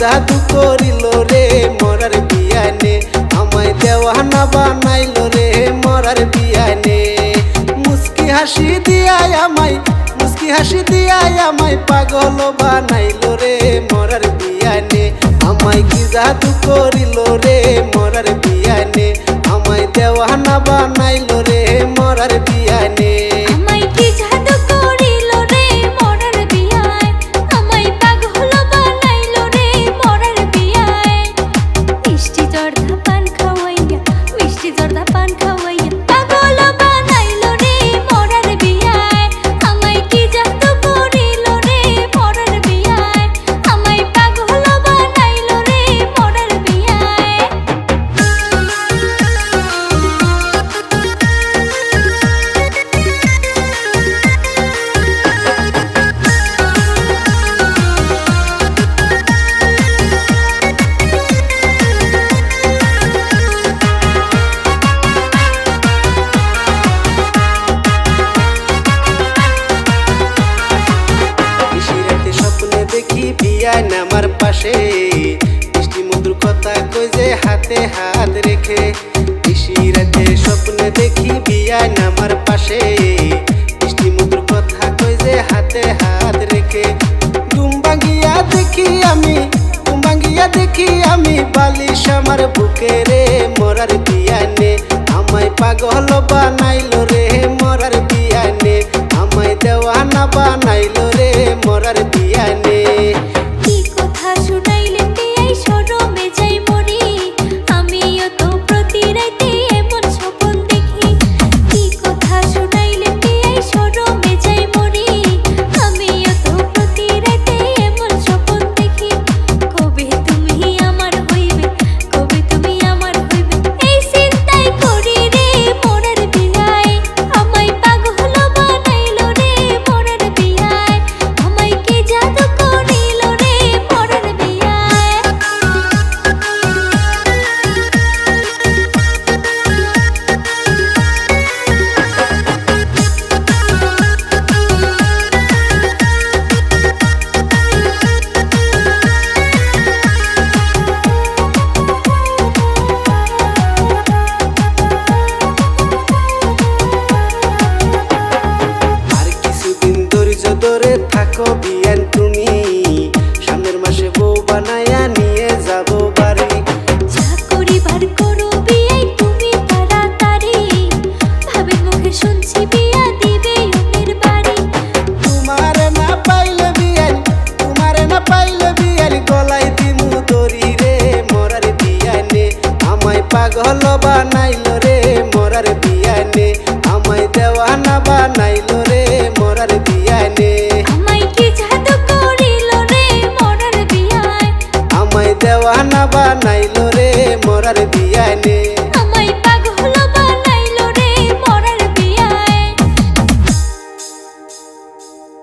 জাদু করিল রে, মরার বিয়ানে আমায় দেওয়ানা বানাইল রে, মরার বিয়ানে মুস্কি হাসি দিয়াই আমায়, মুস্কি হাসি দিয়াই আমায় পাগল বানাইল রে, মরার বিয়ানে আমায় কি জাদু করিল রে কাগজে হাতে হাত রেখে নিশি স্বপ্ন দেখি বিয়ান আমার পাশে। মিষ্টি মধুর কথা যে হাতে হাত রেখে। ডুমবাঙ্গিয়া দেখি আমি ডুমবাঙ্গিয়া দেখি আমি বালিশ আমার বুকে রে মরার বিয়ানে আমায় পাগল বানাইলো রে মরার বিয়ানে আমায় দেওয়ানা বানাইলো রে মরার বিয়ানে কি কথা শুনাই বানাইল রে মরার বিয়ানে। আমায় দেওয়ানা বানাইল রে মরার বিয়ানে। আমায় কি জাদু করিল রে মরার বিয়ায়? আমায় দেওয়ানা বানাইল রে মরার বিয়ানে।